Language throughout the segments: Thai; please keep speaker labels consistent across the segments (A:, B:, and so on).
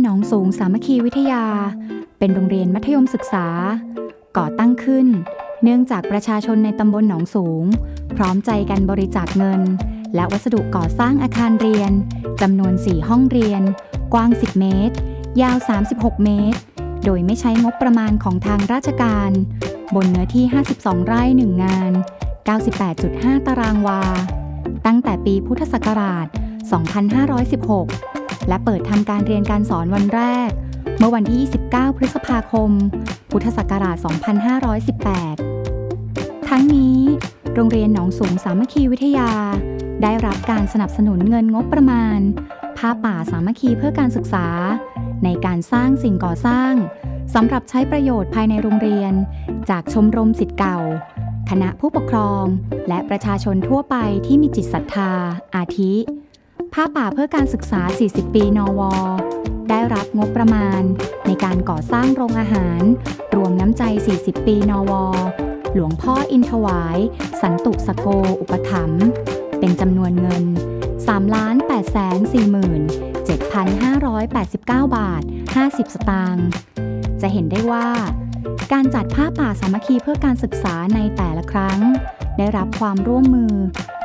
A: นหนองสูงสามัคคีวิทยา เป็นโรงเรียนมัธยมศึกษา ก่อตั้งขึ้น เนื่องจากประชาชนในตำบลหนองสูง พร้อมใจกันบริจาคเงิน และวัสดุก่อสร้างอาคารเรียนจำนวน 4 ห้องเรียน กว้าง 10 เมตร ยาว 36 เมตร โดยไม่ใช้งบประมาณของทางราชการ บนเนื้อที่ 52 ไร่ 1 งาน 98.5 ตารางวา ตั้งแต่ปีพุทธศักราช 2516 และเปิดทำการเรียนการสอนวันแรก เมื่อวันที่ 29 พฤษภาคม พุทธศักราช 2518 ทั้งนี้ โรงเรียนหนองสูงสามัคคีวิทยา ได้รับการสนับสนุนเงินงบประมาณ ผ้าป่าสามัคคีเพื่อการศึกษา ในการสร้างสิ่งก่อสร้างสำหรับใช้ประโยชน์ภายในโรงเรียน จากชมรมสิทธิ์เก่า คณะผู้ปกครอง และประชาชนทั่วไปที่มีจิตศรัทธา อาทิ ผ้าป่าเพื่อการศึกษา 40 ปี นว ได้รับงบประมาณ ในการก่อสร้างโรงอาหาร รวมน้ำใจ 40 ปี นว หลวงพ่ออินทวาย สันตุสโก อุปถัมภ์ เป็นจำนวนเงิน 3 8 4 7,589 บาท 50 สตางค์ จะเห็นได้ว่า การจัดผ้าป่าสามัคคีเพื่อการศึกษาในแต่ละครั้ง ได้รับความร่วมมือ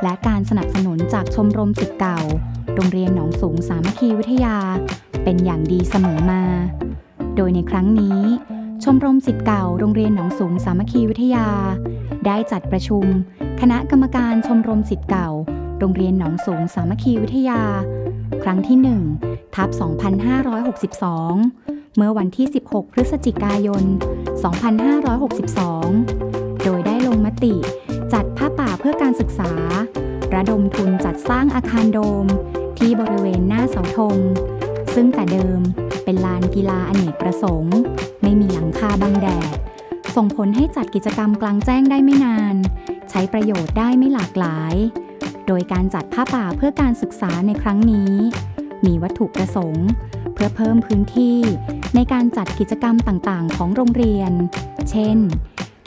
A: และการสนับสนุนจากชมรมสิทธิ์เก่า โรงเรียนหนองสูงสามัคคีวิทยา เป็นอย่างดีเสมอมา โดยในครั้งนี้ ชมรมสิทธิ์เก่าโรงเรียนหนองสูงสามัคคีวิทยา ได้จัดประชุม คณะกรรมการชมรมสิทธิ์เก่า โรงเรียนหนองสูงสามัคคีวิทยา ครั้งที่1ทับ2562 เมื่อวันที่ 16 พฤศจิกายน 2562 โดยได้ลงมติจัดผ้าป่าเพื่อการศึกษา ระดมทุนจัดสร้างอาคารโดม ที่บริเวณหน้าเสาธง ซึ่งแต่เดิมเป็นลานกีฬาอเนกประสงค์ ไม่มีหลังคาบังแดด ส่งผลให้จัดกิจกรรมกลางแจ้งได้ไม่นาน ใช้ประโยชน์ได้ไม่หลากหลาย โดยการจัดผ้าป่าเพื่อการศึกษาในครั้งนี้ มีวัตถุประสงค์ เพื่อเพิ่มพื้นที่ในการจัดกิจกรรมต่างๆ ของโรงเรียน เช่น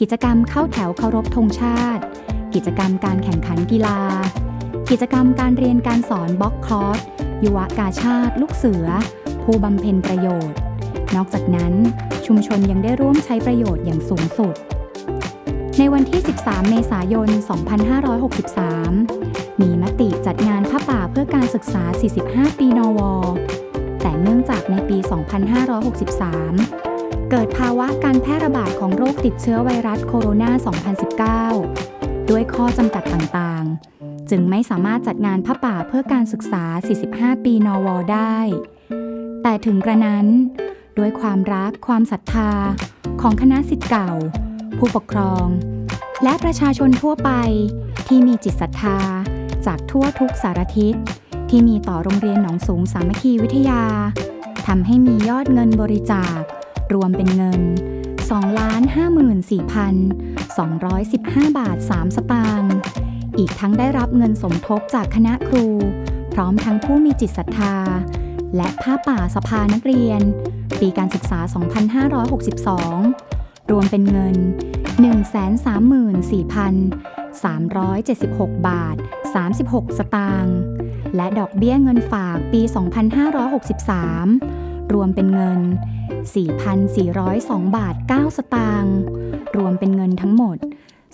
A: กิจกรรมเข้าแถวเคารพธงชาติ กิจกรรมการแข่งขันกีฬา กิจกรรมการเรียนการสอนบล็อกคอร์สยุวกาชาติ ลูกเสือ ผู้บำเพ็ญประโยชน์ นอกจากนั้นชุมชนยังได้ร่วมใช้ประโยชน์อย่างสูงสุด ในวันที่ 13 เมษายน 2563 มีมติจัดงานผ้าป่าเพื่อการศึกษา 45 ปีนว แต่เนื่องจากในปี 2563 เกิดภาวะการแพร่ระบาดของโรคติดเชื้อไวรัสโคโรนา 2019 ด้วยข้อจำกัดต่างๆ จึงไม่สามารถจัดงานผ้าป่าเพื่อการศึกษา 45 ปีนวได้ แต่ถึงกระนั้น ด้วยความรักความศรัทธาของคณะสิทธิ์เก่า ผู้ปกครอง และประชาชนทั่วไปที่มีจิตศรัทธา จากทั่วทุกสารทิศ ที่มีต่อโรงเรียนหนองสูงสามัคคีวิทยาทำให้มียอดเงินบริจาค รวมเป็นเงิน 2,54,215 บาท 3 สตางค์ อีกทั้งได้รับเงินสมทบจากคณะครู พร้อมทั้งผู้มีจิตศรัทธา และผ้าป่าสภานักเรียน ปีการศึกษา 2562 รวมเป็นเงิน 134,376 บาท 36 สตางค์และดอกเบี้ยเงินฝากปี 2563 รวมเป็นเงิน 4,402 บาท 9 สตางค์รวมเป็นเงินทั้งหมด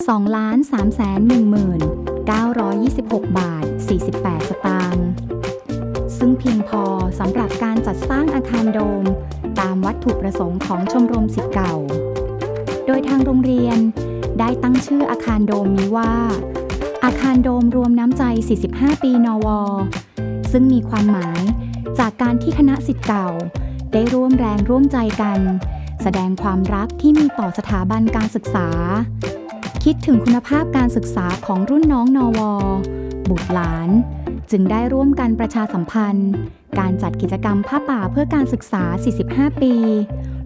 A: 2,311,000 926 บาท 48 สตางค์ซึ่งเพียงพอสำหรับการจัดสร้างอาคารโดม ตามวัตถุประสงค์ของชมรมสิทธิ์เก่า โดยทางโรงเรียนได้ตั้งชื่ออาคารโดมนี้ว่า อาคารโดมรวมน้ำใจ 45 ปีนว ซึ่งมีความหมายจากการที่คณะสิทธิ์เก่า ได้ร่วมแรงร่วมใจกัน แสดงความรักที่มีต่อสถาบันการศึกษา คิดถึงคุณภาพการศึกษาของรุ่นน้องนวบุตรหลาน จึงได้ร่วมกันประชาสัมพันธ์ การจัดกิจกรรมผ้าป่าเพื่อการศึกษา 45 ปี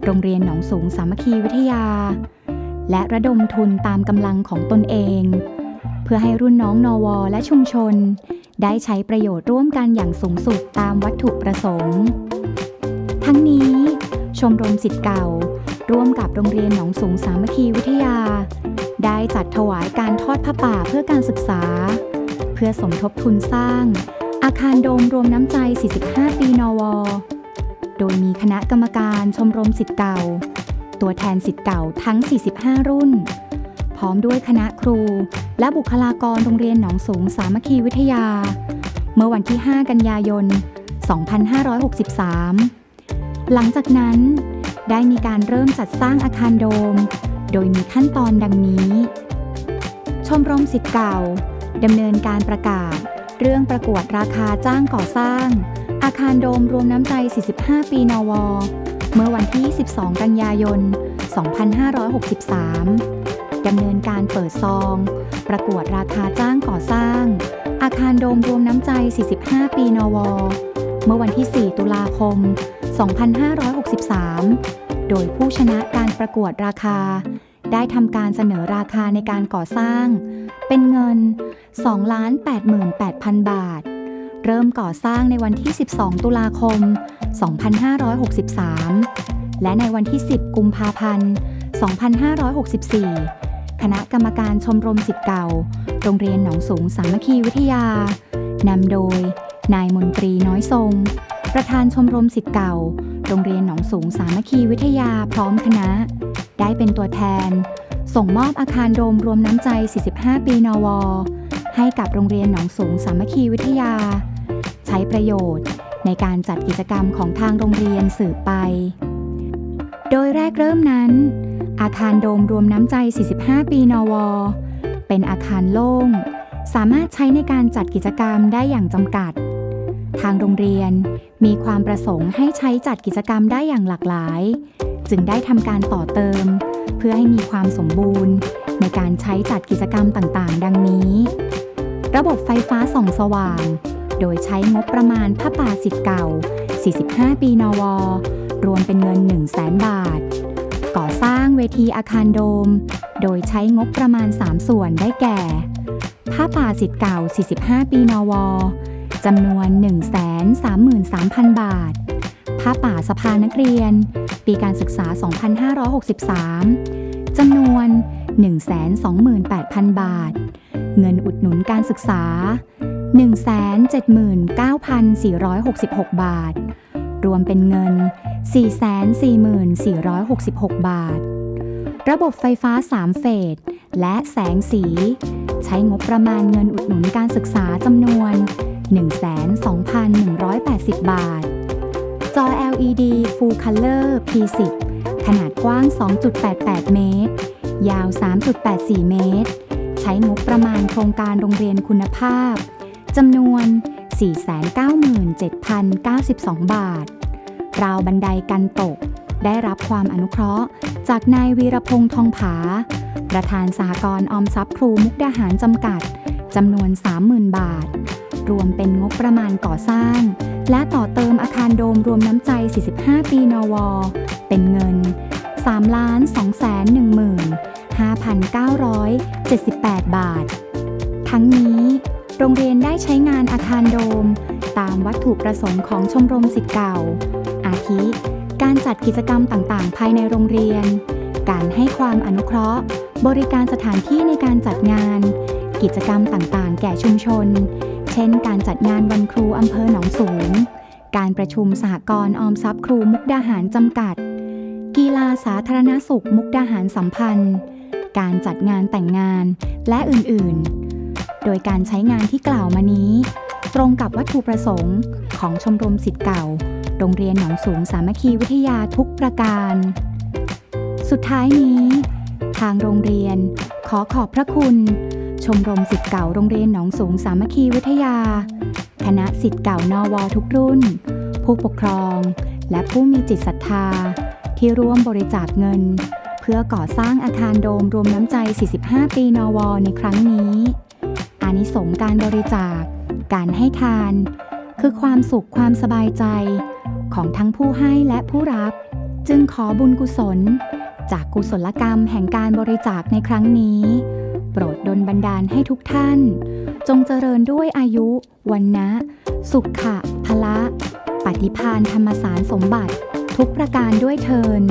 A: โรงเรียนหนองสูงสามัคคีวิทยา และระดมทุนตามกำลังของตนเอง เพื่อให้รุ่นน้องนวและชุมชน ได้ใช้ประโยชน์ร่วมกันอย่างสูงสุดตามวัตถุประสงค์ ทั้งนี้ ชมรมสิทธิ์เก่า ร่วมกับโรงเรียนหนองสูงสามัคคีวิทยา ได้จัดถวายการทอดผ้าป่าเพื่อการศึกษา เพื่อสมทบทุนสร้าง อาคารโดมรวมน้ำใจ 45 ปีนว โดยมีคณะกรรมการชมรมสิทธิ์เก่า ตัวแทนสิทธิ์เก่าทั้ง 45 รุ่น พร้อมด้วยคณะครู และบุคลากรโรงเรียนหนองสูงสามัคคีวิทยา เมื่อวันที่ 5 กันยายน 2563 หลังจากนั้นได้มีการเริ่มจัดสร้างอาคารโดม โดยมีขั้นตอนดังนี้ ชมรมสิทธิ์เก่าดำเนินการประกาศ เรื่องประกวดราคาจ้างก่อสร้าง อาคารโดมรวมน้ำใจ 45 ปีนว เมื่อวันที่ 12 กันยายน 2563 ดำเนินการเปิดซอง ประกวดราคาจ้างก่อสร้าง อาคารโดมรวมน้ำใจ 45 ปีนว เมื่อวันที่ 4 ตุลาคม 2563 โดยผู้ชนะการประกวดราคา ได้ทำการเสนอราคาในการก่อสร้าง เป็นเงิน 2,88,000 บาท เริ่มก่อสร้างในวันที่ 12 ตุลาคม 2563 และในวันที่ 10 กุมภาพันธ์ 2564 คณะกรรมการชมรมสิทธิ์เก่า โรงเรียนหนองสูงสามัคคีวิทยานำโดย นายมนตรีน้อยทรง ประธานชมรมสิทธิ์เก่า โรงเรียนหนองสูงสามัคคีวิทยาพร้อมคณะ ได้เป็นตัวแทน ส่งมอบอาคารโดมรวมน้ำใจ 45 ปีนว ให้กับโรงเรียนหนองสูงสามัคคีวิทยา ใช้ประโยชน์ในการจัดกิจกรรมของทางโรงเรียนสืบไป โดยแรกเริ่มนั้น อาคารโดมรวมน้ำใจ 45 ปีนว เป็นอาคารโล่ง สามารถใช้ในการจัดกิจกรรมได้อย่างจำกัด ทางโรงเรียนมีความประสงค์ให้ใช้จัดกิจกรรมได้อย่างหลากหลาย จึงได้ทำการต่อเติม เพื่อให้มีความสมบูรณ์ ในการใช้จัดกิจกรรมต่างๆ ดังนี้ ระบบไฟฟ้าส่องสว่าง โดยใช้งบประมาณผ้าป่าสิทธิ์เก่า 45 ปีนว รวมเป็นเงิน 1 0 0 0 0แบาท ก่อสร้างเวทีอาคารโดม โดยใช้งบประมาณ 3 ส่วนได้แก่ผ้าป่าสิทธิ์เก่า 45 ปีนวจำนวน 133,000 บาท ผ้าป่าสภานักเรียน ปีการศึกษา 2563 จำนวน 128,000 บาท เงินอุดหนุนการศึกษา 179,466 บาท รวมเป็นเงิน 444,466 บาท ระบบไฟฟ้า 3 เฟส และแสงสี ใช้งบประมาณเงินอุดหนุนการศึกษาจำนวน 12,180 บาท จอ LED Full Color P10 ขนาดกว้าง 2.88 เมตร ยาว 3.84 เมตร ใช้งบประมาณโครงการโรงเรียนคุณภาพ จำนวน 497,092 บาท ราวบันไดกันตก ได้รับความอนุเคราะห์ จากนายวีรพงษ์ทองผา ประธานสหกรณ์ออมทรัพย์ครูมุกดาหารจำกัด จำนวน 30,000 บาท รวมเป็นงบประมาณก่อสร้าง และต่อเติมอาคารโดมรวมน้ำใจ 45 ปีนว เป็นเงิน 3 2 1 5,978 บาท ทั้งนี้ โรงเรียนได้ใช้งานอาคารโดม ตามวัตถุประสงค์ของชมรมสิทธิ์เก่า อาทิ การจัดกิจกรรมต่างๆ ภายในโรงเรียน การให้ความอนุเคราะห์ บริการสถานที่ในการจัดงาน กิจกรรมต่างๆ แก่ชุมชน ช่น การจัดงานวันครูอำเภอหนองสูง การประชุมสหกรณ์ออมทรัพย์ครูมุกดาหารจำกัด กีฬาสาธารณสุขมุกดาหารสัมพันธ์ การจัดงานแต่งงานและอื่นๆ โดยการใช้งานที่กล่าวมานี้ ตรงกับวัตถุประสงค์ของชมรมสิทธิ์เก่า โรงเรียนหนองสูงสามัคคีวิทยาทุกประการ สุดท้ายนี้ ทางโรงเรียนขอขอบพระคุณ ชมรมสิทธิ์เก่าโรงเรียนหนองสูงสามัคคีวิทยา คณะสิทธิ์เก่านวทุกรุ่น ผู้ปกครอง และผู้มีจิตศรัทธา ที่ร่วมบริจาคเงิน เพื่อก่อสร้างอาคารโดมรวมน้ำใจ 45 ปีนวในครั้งนี้ อานิสงส์การบริจาค การให้ทาน คือความสุขความสบายใจ ของทั้งผู้ให้และผู้รับ จึงขอบุญกุศล จากกุศลกรรมแห่งการบริจาคในครั้งนี้ โปรดดลบันดาลให้ทุกท่าน จงเจริญด้วยอายุ วันนะ สุขะพละ ปฏิพานธรรมสารสมบัติ ทุกประการด้วยเทิน